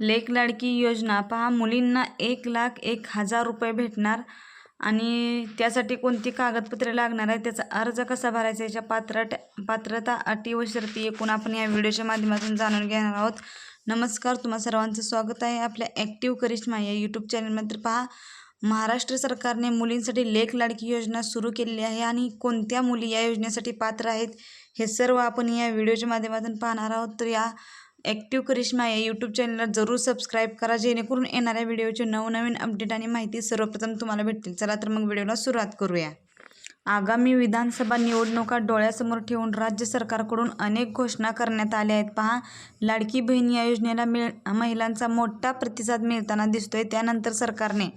लेख लाडकी योजना. पहा मुलींना एक लाख एक हजार रुपये भेटणार आणि त्यासाठी कोणती कागदपत्रे लागणार आहे त्याचा अर्ज कसा भरायचा याच्या पात्र पात्रता अटी व शर्ती एकूण आपण या व्हिडिओच्या माध्यमातून जाणून घेणार आहोत. नमस्कार तुम्हा सर्वांचं स्वागत आहे आपल्या ॲक्टिव्ह करिश्मा या यूट्यूब चॅनलमध्ये पहा महाराष्ट्र सरकारने मुलींसाठी लेख लाडकी योजना सुरू केलेली आहे आणि कोणत्या मुली या योजनेसाठी पात्र आहेत हे सर्व आपण या व्हिडिओच्या माध्यमातून पाहणार आहोत. तर या ॲक्टिव्ह करिश्मा या यूट्यूब चॅनलला जरूर सबस्क्राईब करा जेणेकरून येणाऱ्या व्हिडिओचे नवनवीन अपडेट आणि माहिती सर्वप्रथम तुम्हाला भेटतील. चला तर मग व्हिडिओला सुरुवात करूया. आगामी विधानसभा निवडणुका डोळ्यासमोर ठेवून राज्य सरकारकडून अनेक घोषणा करण्यात आल्या आहेत. पहा लाडकी बहीण या योजनेला मिळ महिलांचा मोठा प्रतिसाद मिळताना दिसतोय. त्यानंतर सरकारने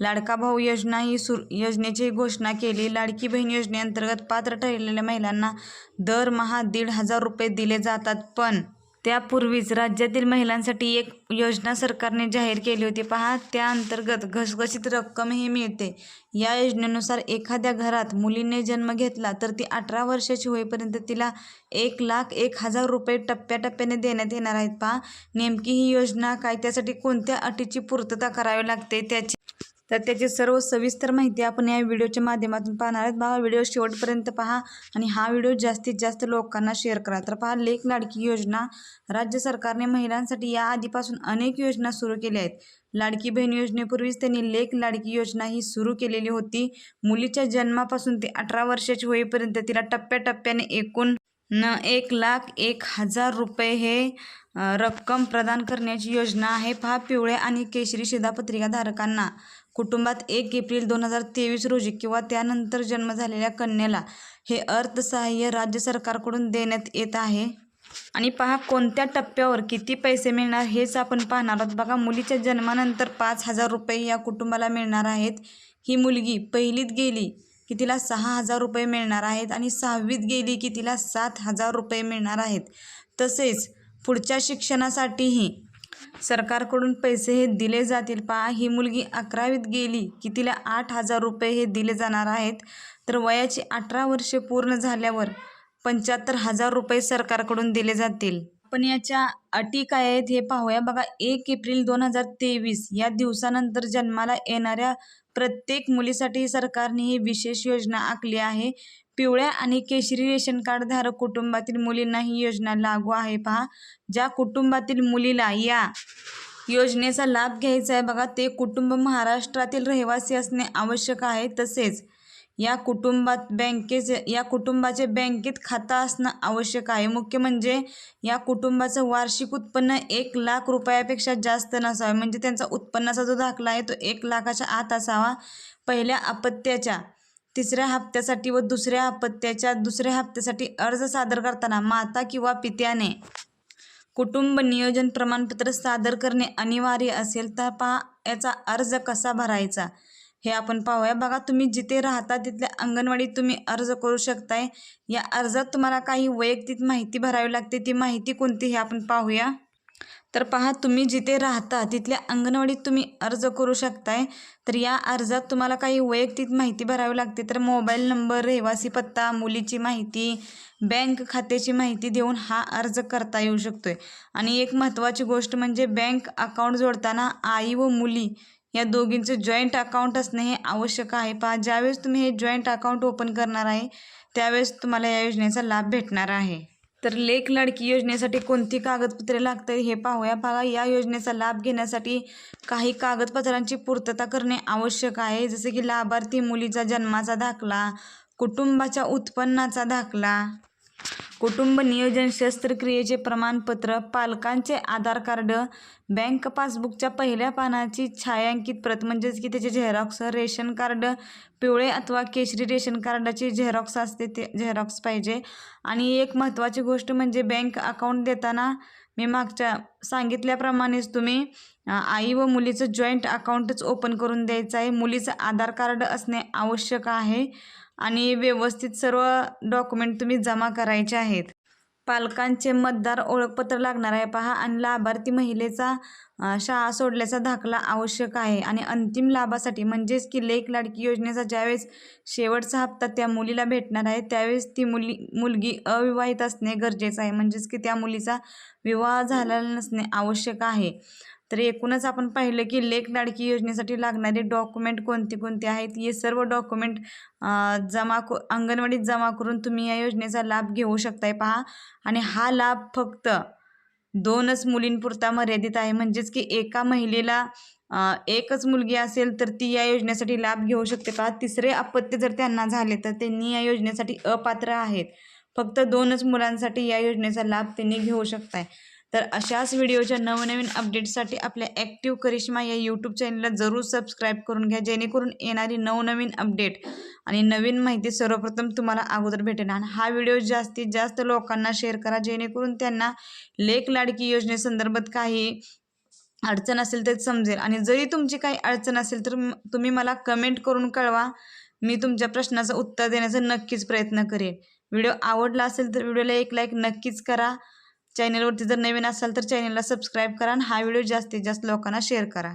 लाडका भाऊ योजना ही सुर योजनेची घोषणा केली. लाडकी बहीण योजनेअंतर्गत पात्र ठरलेल्या महिलांना दरमहा दीड हजार रुपये दिले जातात. पण त्यापूर्वीच राज्यातील महिलांसाठी एक योजना सरकारने जाहीर केली होती. पहा त्या अंतर्गत घसघशीत रक्कमही मिळते. या योजनेनुसार एखाद्या घरात मुलीने जन्म घेतला तर ती अठरा वर्षाची होईपर्यंत तिला एक लाख एक हजार रुपये टप्प्याटप्प्याने देण्यात येणार आहेत. पहा नेमकी ही योजना काय? त्यासाठी कोणत्या अटीची पूर्तता करावी लागते? त्याची तर त्याची सर्व सविस्तर माहिती आपण या व्हिडिओच्या माध्यमातून पाहणार आहेत. बघा व्हिडिओ शेवटपर्यंत पहा आणि हा व्हिडिओ जास्तीत जास्त लोकांना शेअर करा. तर पहा लेख लाडकी योजना. राज्य सरकारने महिलांसाठी या आधीपासून अनेक योजना सुरू केल्या आहेत. लाडकी बहीण योजनेपूर्वीच त्यांनी लेख लाडकी योजना ही सुरू केलेली होती. मुलीच्या जन्मापासून ते अठरा वर्षाची होईपर्यंत तिला टप्प्याटप्प्याने एकूण न एक लाख एक हजार रुपये हे रक्कम प्रदान करण्याची योजना आहे. पहा पिवळ्या आणि केशरी शिधापत्रिकाधारकांना. कुटुंबात एक एप्रिल दोन हजार तेवीस रोजी किंवा त्यानंतर जन्म झालेल्या कन्येला हे अर्थसहाय्य राज्य सरकारकडून देण्यात येत आहे. आणि पहा कोणत्या टप्प्यावर किती पैसे मिळणार हेच आपण पाहणार आहोत. बघा मुलीच्या जन्मानंतर पाच हजार रुपये या कुटुंबाला मिळणार आहेत. ही मुलगी पहिलीत गेली की तिला सहा हजार रुपये मिळणार आहेत आणि सहावीत गेली की तिला सात हजार रुपये मिळणार आहेत. तसेच पुढच्या शिक्षणासाठीही सरकारकडून पैसे हे दिले जातील पहा. ही मुलगी अकरावीत गेली की तिला आठ हजार रुपये हे दिले जाणार आहेत. तर वयाची अठरा वर्षे पूर्ण झाल्यावर पंच्याहत्तर हजार रुपये सरकारकडून दिले जातील. पण याच्या अटी काय आहेत हे पाहूया. बघा एक एप्रिल दोन हजार तेवीस या दिवसानंतर जन्माला येणाऱ्या प्रत्येक मुलीसाठी सरकारने ही विशेष योजना आखली आहे. पिवळ्या आणि केशरी रेशन कार्ड धारक कुटुंबातील मुलींना ही योजना लागू आहे. पहा ज्या कुटुंबातील मुलीला या योजनेचा लाभ घ्यायचा आहे बघा ते कुटुंब महाराष्ट्रातील रहिवासी असणे आवश्यक आहे. तसेच या कुटुंबात बँकेचे या कुटुंबाचे बँकेत खातं असणं आवश्यक आहे. मुख्य म्हणजे या कुटुंबाचं वार्षिक उत्पन्न एक लाख रुपयापेक्षा जास्त नसावे. म्हणजे त्यांचा उत्पन्नाचा जो दाखला आहे तो एक लाखाच्या आत असावा. पहिल्या अपत्याच्या तिसऱ्या हप्त्यासाठी व दुसऱ्या अपत्याच्या दुसऱ्या हप्त्यासाठी अर्ज सादर करताना माता किंवा पित्याने कुटुंब नियोजन प्रमाणपत्र सादर करणे अनिवार्य असेल तर पहा याचा अर्ज कसा भरायचा? हे आपण पाहूया. बघा तुम्ही जिथे राहता तिथल्या अंगणवाडीत तुम्ही अर्ज करू शकताय. या अर्जात तुम्हाला काही वैयक्तिक माहिती भरावी लागते. ती माहिती कोणती हे आपण पाहूया. तर पहा तुम्ही जिथे राहता तिथल्या अंगणवाडीत तुम्ही अर्ज करू शकताय. तर या अर्जात तुम्हाला काही वैयक्तिक माहिती भरावी लागते. तर मोबाईल नंबर रहिवासी पत्ता मुलीची माहिती बँक खात्याची माहिती देऊन हा अर्ज करता येऊ शकतोय. आणि एक महत्त्वाची गोष्ट म्हणजे बँक अकाउंट जोडताना आई व मुली या दोघींचं जॉईंट अकाउंट असणे हे आवश्यक आहे. पहा ज्यावेळेस तुम्ही हे जॉईंट अकाउंट ओपन करणार आहे त्यावेळेस तुम्हाला या योजनेचा लाभ भेटणार आहे. तर लेख लाडकी योजनेसाठी कोणती कागदपत्रे लागतात हे पाहूया. बघा या योजनेचा लाभ घेण्यासाठी काही कागदपत्रांची पूर्तता करणे आवश्यक आहे. जसे की लाभार्थी मुलीचा जन्माचा दाखला कुटुंबाच्या उत्पन्नाचा दाखला कुटुंब नियोजन शस्त्रक्रियेचे प्रमाणपत्र पालकांचे आधार कार्ड बँक पासबुकच्या पहिल्या पानाची छायांकित प्रत म्हणजेच की त्याचे झेरॉक्स रेशन कार्ड पिवळे अथवा केशरी रेशन कार्डाची झेरॉक्स असते ते झेरॉक्स पाहिजे. आणि एक महत्त्वाची गोष्ट म्हणजे बँक अकाउंट देताना मी मागच्या सांगितल्याप्रमाणेच तुम्ही आई व मुलीचं जॉईंट अकाउंटच ओपन करून द्यायचं आहे. मुलीचं आधार कार्ड असणे आवश्यक आहे. आणि व्यवस्थित सर्व डॉक्युमेंट तुम्ही जमा करायचे आहेत. पालकांचे मतदार ओळखपत्र लागणार आहे पहा आणि लाभार्थी महिलेचा शाळा सोडल्याचा दाखला आवश्यक आहे. आणि अंतिम लाभासाठी म्हणजेच की लेख लाडकी योजनेचा ज्यावेळेस शेवटचा हप्ता त्या मुलीला भेटणार आहे त्यावेळेस ती मुली मुलगी अविवाहित असणे गरजेचं आहे. म्हणजेच की त्या मुलीचा विवाह झालेला नसणे आवश्यक आहे. तर एकूणच आपण पाहिलं की लेख लाडकी योजनेसाठी लागणारे डॉक्युमेंट कोणते कोणते आहेत? हे सर्व डॉक्युमेंट जमा क अंगणवाडीत जमा करून तुम्ही या योजनेचा लाभ घेऊ शकताय पहा. आणि हा लाभ फक्त दोनच मुलींपुरता मर्यादित आहे. म्हणजेच की एका महिलेला एकच मुलगी असेल तर ती या योजनेसाठी लाभ घेऊ शकते पहा. तिसरे अपत्य जर त्यांना झाले तर त्यांनी या योजनेसाठी अपात्र आहेत. फक्त दोनच मुलांसाठी या योजनेचा लाभ त्यांनी घेऊ शकताय. तर अशाच व्हिडिओच्या नवनवीन अपडेट्ससाठी आपल्या ॲक्टिव्ह करिश्मा या यूट्यूब चॅनलला जरूर सबस्क्राईब करून घ्या जेणेकरून येणारी नवनवीन अपडेट आणि नवीन माहिती सर्वप्रथम तुम्हाला अगोदर भेटेल. आणि हा व्हिडिओ जास्तीत जास्त लोकांना शेअर करा जेणेकरून त्यांना लेख लाडकी योजनेसंदर्भात काही अडचण असेल तर समजेल. आणि जरी तुमची काही अडचण असेल तर तुम्ही मला कमेंट करून कळवा. मी तुमच्या प्रश्नाचं उत्तर देण्याचा नक्कीच प्रयत्न करेन. व्हिडिओ आवडला असेल तर व्हिडिओला एक लाईक नक्कीच करा. चॅनलवरती जर नवीन असाल तर चॅनलला सबस्क्राईब करा आणि हा व्हिडिओ जास्तीत जास्त लोकांना शेअर करा.